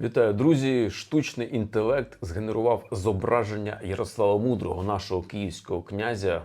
Вітаю, друзі! Штучний інтелект згенерував зображення Ярослава Мудрого, нашого київського князя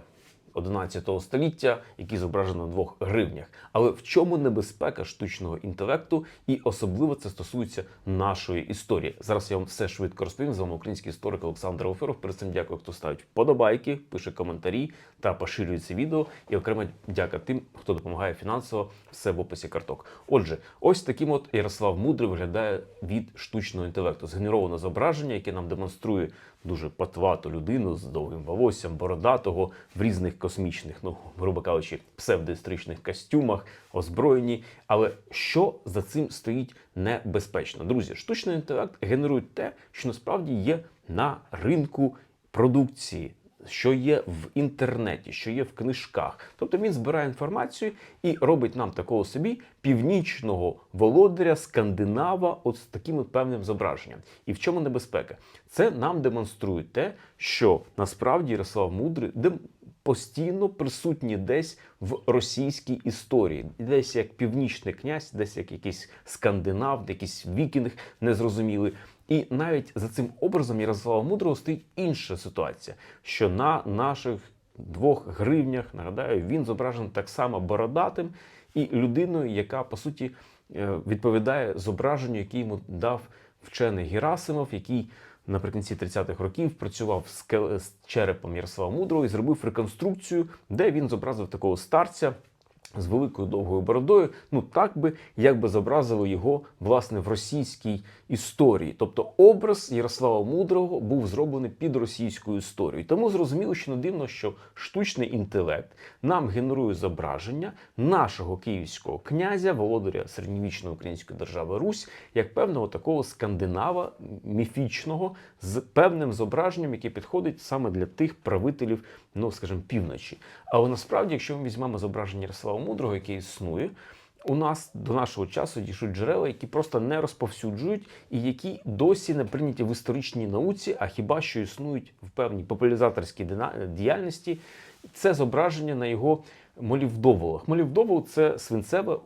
11 століття, який зображено на двох гривнях. Але в чому небезпека штучного інтелекту, і особливо це стосується нашої історії. Зараз я вам все швидко розповім. З вами український історик Олександр Оферов. Перед цим дякую, хто ставить вподобайки, пише коментарі та поширює це відео. І окремо дяка тим, хто допомагає фінансово. Все в описі карток. Отже, ось таким от Ярослав Мудрий виглядає від штучного інтелекту. Згенероване зображення, яке нам демонструє дуже патвату людину з довгим волоссям, бородатого в різних космічних, ну грубо кажучи, псевдоісторичних костюмах, озброєні. Але що за цим стоїть небезпечно? Друзі, штучний інтелект генерує те, що насправді є на ринку продукції. Що є в інтернеті, що є в книжках, тобто він збирає інформацію і робить нам такого собі північного володаря скандинава, от з таким певним зображенням. І в чому небезпека? Це нам демонструє те, що насправді Ярослав Мудрий постійно присутній десь в російській історії, десь як північний князь, десь як якийсь скандинав, якийсь вікінг незрозумілий. І навіть за цим образом Ярослава Мудрого стоїть інша ситуація, що на наших двох гривнях, нагадаю, він зображений так само бородатим і людиною, яка по суті е, відповідає зображенню, яке йому дав вчений Герасимов, який наприкінці 30-х років працював з черепом Ярослава Мудрого і зробив реконструкцію, де він зобразив такого старця з великою довгою бородою, ну так би, як би зобразили його власне в російській історії. Тобто образ Ярослава Мудрого був зроблений під російською історією. Тому зрозуміло, що не дивно, що штучний інтелект нам генерує зображення нашого київського князя, володаря середньовічної української держави Русь, як певного такого скандинава міфічного з певним зображенням, яке підходить саме для тих правителів, ну скажімо, півночі. Але насправді, якщо ми візьмемо зображення Ярослава Мудрого, яке існує, у нас до нашого часу дійшуть джерела, які просто не розповсюджують і які досі не прийняті в історичній науці, а хіба що існують в певній популяризаторській діяльності. Це зображення на його молівдоволах. Молівдовол це свинцева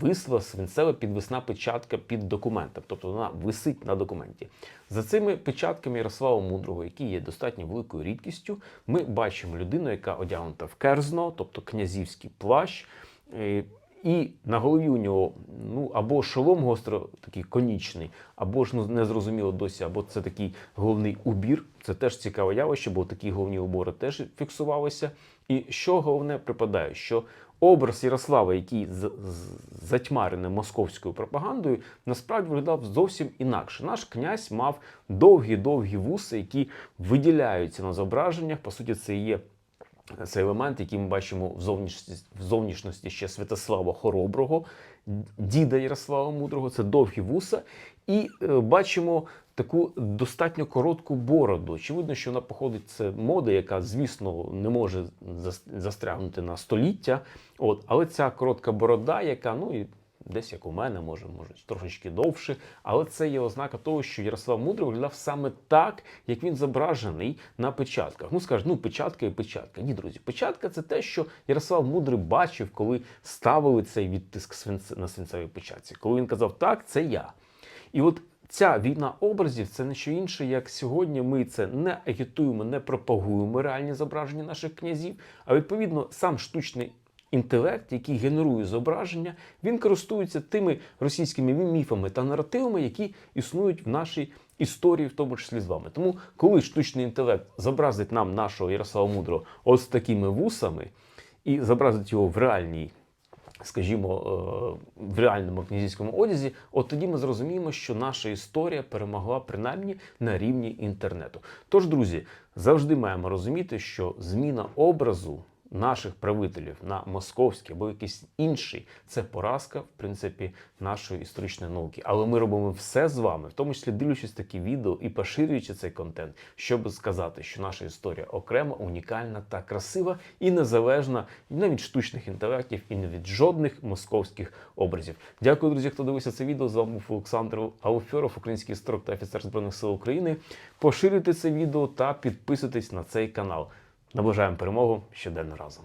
висла, свинцева підвісна печатка під документом, тобто вона висить на документі. За цими печатками Ярослава Мудрого, які є достатньо великою рідкістю, ми бачимо людину, яка одягнута в керзно, тобто князівський плащ. е, І на голові у нього ну або шолом гостро такий конічний, або ж ну незрозуміло досі, або це такий головний убір. Це теж цікаве явище, бо такі головні убори теж фіксувалися. І що головне припадає, що образ Ярослава, який затьмарений московською пропагандою, насправді виглядав зовсім інакше. Наш князь мав довгі-довгі вуси, які виділяються на зображеннях. По суті, це є це елемент, який ми бачимо в зовнішності, в зовнішності ще Святослава Хороброго, діда Ярослава Мудрого, це довгі вуса. І е, бачимо таку достатньо коротку бороду. Очевидно, що вона походить це мода, яка, звісно, не може застрягнути на століття. От, але ця коротка борода, яка ну десь як у мене, може, може трошечки довше, але це є ознака того, що Ярослав Мудрий виглядав саме так, як він зображений на печатках. Ну скажуть, ну печатка і печатка. Ні, друзі, печатка це те, що Ярослав Мудрий бачив, коли ставили цей відтиск на свинцевій печатці. Коли він казав, так, це я. І от ця війна образів це не що інше, як сьогодні ми це не агітуємо, не пропагуємо реальні зображення наших князів, а відповідно сам штучний. Інтелект, який генерує зображення, він користується тими російськими міфами та наративами, які існують в нашій історії, в тому числі з вами. Тому, коли штучний інтелект зобразить нам нашого Ярослава Мудрого ось такими вусами і зобразить його в реальній скажімо, е, в реальному князівському одязі, от тоді ми зрозуміємо, що наша історія перемогла принаймні на рівні інтернету. Тож, друзі, завжди маємо розуміти, що зміна образу наших правителів на московський або якийсь інший це поразка, в принципі, нашої історичної науки. Але ми робимо все з вами, в тому числі дивлячись такі відео і поширюючи цей контент, щоб сказати, що наша історія окрема, унікальна та красива і незалежна не від штучних інтелектів і не від жодних московських образів. Дякую, друзі, хто дивився це відео. З вами був Олександр Ауфьоров, український історик та офіцер збройних сил України. Поширюйте це відео та підписуйтесь на цей канал. Наближаємо перемогу щоденно разом.